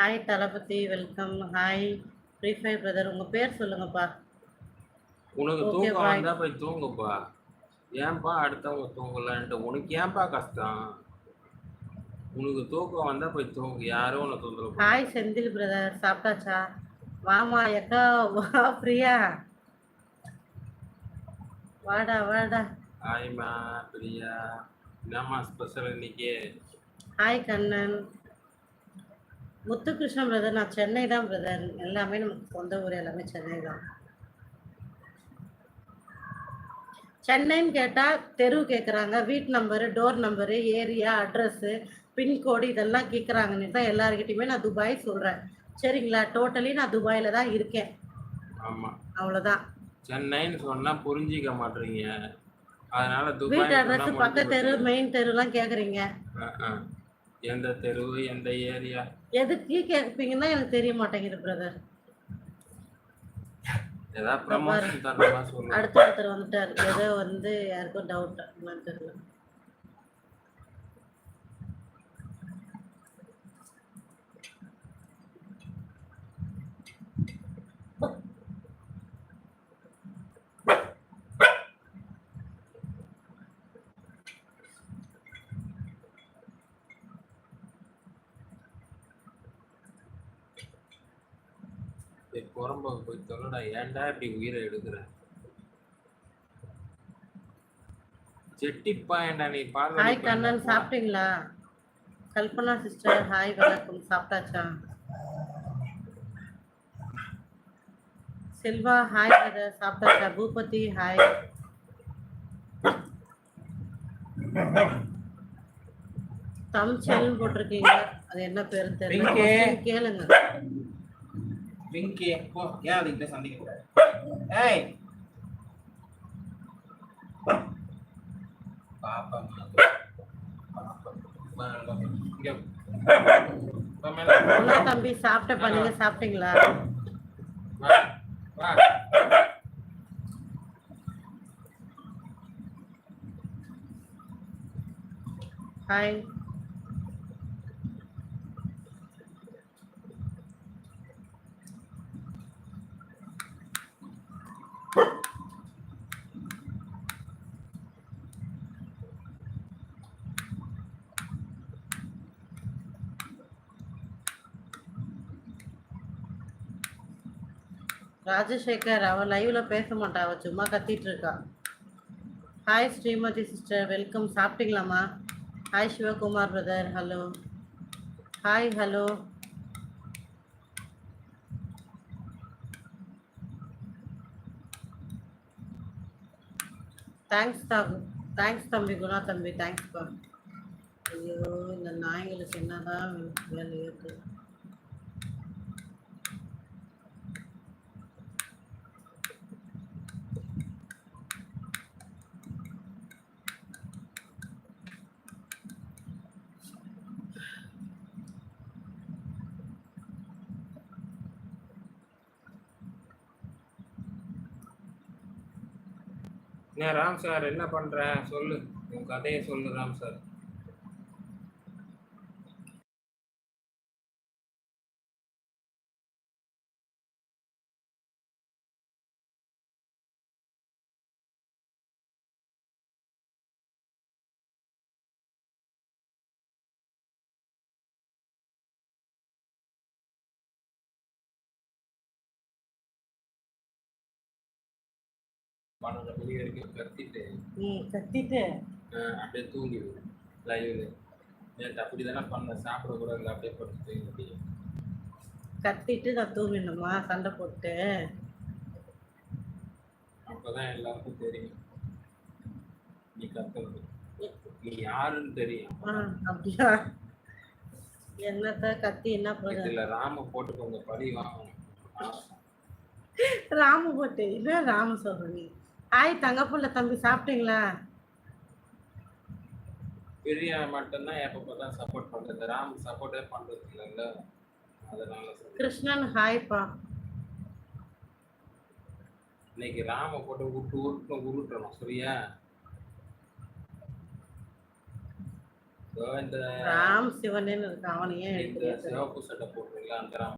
Hi தளபதி. Welcome hi free fire brother உங்கள் பேர் சொல்லுங்கப்பா. உனக்கு தூக்கம். வந்தா போய் தூங்குப்பா. ஏன்பா அடுத்தவங்க தூங்கலன்ட்டு? உனக்கு ஏன்பா கஷ்டம்? உனக்கு தூக்கம் வந்தா போய் தூங்கு. யாரும் உன்னை தொந்தரவு ஹாய் செந்தில் பிரதர் சாப்பிட்டாச்சா? வாமா எக்கா வா பிரியா. வாடா வாடா. ஹாய்மா பிரியா. என்னம்மா ஸ்பெஷல் இன்னைக்கு? ஹாய் கண்ணன். முத்துகிருஷ்ணன் பிரதர் நான் சென்னை தான் பிரதர் எல்லாமே நமக்கு சொந்த ஊர் எல்லாமே சென்னை தான். சென்னைன்னு கேட்டால் தெரு கேட்குறாங்க வீட் number door number area address pincode இதெல்லாம் கேட்குறாங்கன்னு தான் எல்லாருக்கிட்டையுமே நான் துபாய் சொல்கிறேன் சரிங்களா? டோட்டலி நான் துபாயில் தான் இருக்கேன். ஆமா. அவ்வளோதான் சென்னைன்னு சொன்னா புரிஞ்சிக்க மாட்டீங்க அதனால வீட்டு அட்ரஸ் முடிஞ்சு பக்க தெரு. மெயின் தெருலாம் கேட்குறீங்க. எந்த தெரு எந்த ஏரியா? எதுக்கு கேட்பீங்கன்னா எனக்கு தெரிய மாட்டேங்குது பிரதர் ஏதாவது ப்ரமோஷன் தரமா அடுத்த ஒருத்தர் வந்துட்டார். ஏதோ வந்து யாருக்கும் டவுட் தெரியல. போய் போய் தொல்லடா ஏன்டா இப்படி உயிரை எடுக்கிற? செட்டிப்பா ஏன்டா நீ ஹாய் பார்க்க கண்ணன் சாப்பிட்டீங்களா? கல்பனா சிஸ்டர் ஹாய் வணக்கம். சாப்பிட்டாச்சா? செல்வா ஹாய் பிரதர் சாப்பிட்டாச்சா? பூபதி ஹாய் தமிழ்ச்செல்னு போட்டிருக்கீங்க. அது என்ன பேரு தெரியல. கேளுங்க. பிங்கி போ ஏன் அதுக்கிட்ட சண்டைக்கு போற ஏய் பாப்பா தம்பி சாப்பிட்ட பண்ணுங்க சாப்பிட்டீங்களா? ஹாய் ராஜசேகர் அவ லைவ்ல பேச மாட்டா அவ சும்மா கத்திட்டு இருக்கா. Hi Srimathi sister welcome சாப்பிட்டீங்களாம்மா? Hi Sivakumar brother hello hi hello thanks தம்பி தேங்க்ஸ் தம்பி குணா தம்பி தேங்க்ஸ் பா. ஐயோ இந்த நாய்களுக்கு என்னதான் வேலை இருக்குது என்ன ராம் சார் என்ன பண்ணுற சொல்லு. உன் கதையை சொல்லு ராம் சார். பன்னெண்டு மணி வரைக்கும் கத்திட்டு. கத்திட்டு அப்படியே தூங்கிடு லைவ்ல நேற்று அப்படி தானே பண்ண சாப்பிட கூட இல்லை அப்படியே படுத்து தூங்கி முடியும் கத்திட்டு நான் தூங்கிடணுமா? சண்டை போட்டு. அப்பதான் எல்லாருக்கும் தெரியும். நீ கத்துறது நீ யாருன்னு தெரியும். அப்படியா? என்னத்த கத்தி என்ன போகுது இதுல ராம போட்டுக்கோங்க பழி வாங்கணும். ராமு போட்டு என்ன ராமு சொல்றீங்க ஹாய் தங்கப்புள்ள தம்பி சாப்பிட்டீங்களா? பெரிய மட்டும்தான் எப்ப பார்த்தா சப்போர்ட் பண்றது. ராம் சப்போர்ட்டே பண்றது இல்லைல்ல அதனால. கிருஷ்ணன் ஹாய்ப்பா இன்னைக்கு ராம போட்டு உருட்டு உருட்டு உருட்டணும் சரியா? ராம் சிவனேன்னு இருக்கு. அவனையே இந்த எடுத்து சிவப்பு சட்டை போடுறீங்களா அந்த ராம்